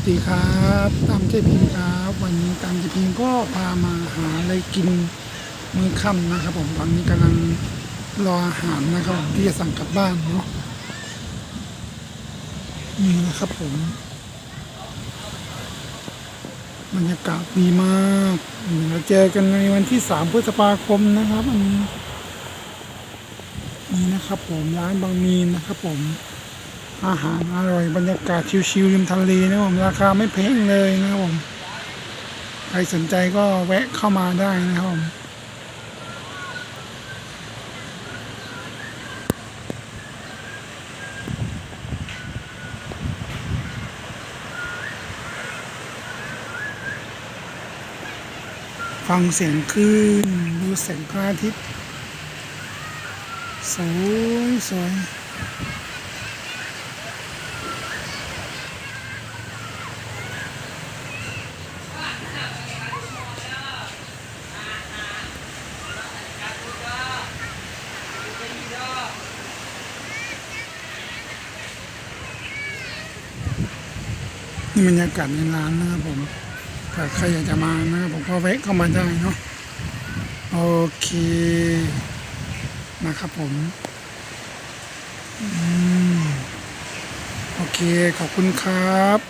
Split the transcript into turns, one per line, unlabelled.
สดีครับตามเจพิงครับ วันนี้ตามเจพิงก็พามาหาอะไรกินมื้อค่ำนะครับ ผมตอนนี้กำลังรออาหารนะครับผมที่จะสั่งกลับบ้านเนาะนี่นะครับผมบรรยากาศดีมากเราเจอกันในวันที่สามพฤษภาคมนะครับอันนี้นี่นะครับผมร้านบางมีนนะครับผม อาหารอร่อยบรรยากาศชิลๆริมทะเลนะครับผมราคาไม่แพงเลยนะครับผมใครสนใจก็แวะเข้ามาได้นะครับผมฟังเสียงคลื่นดูแสงพระอาทิตย์ สวยสวย นี่บรรยากาศในร้านนะครับผมถ้าใครอยากจะมานะครับผมก็แวะเข้ามาได้เนาะโอเคนะครับผมอืมโอเคขอบคุณครับ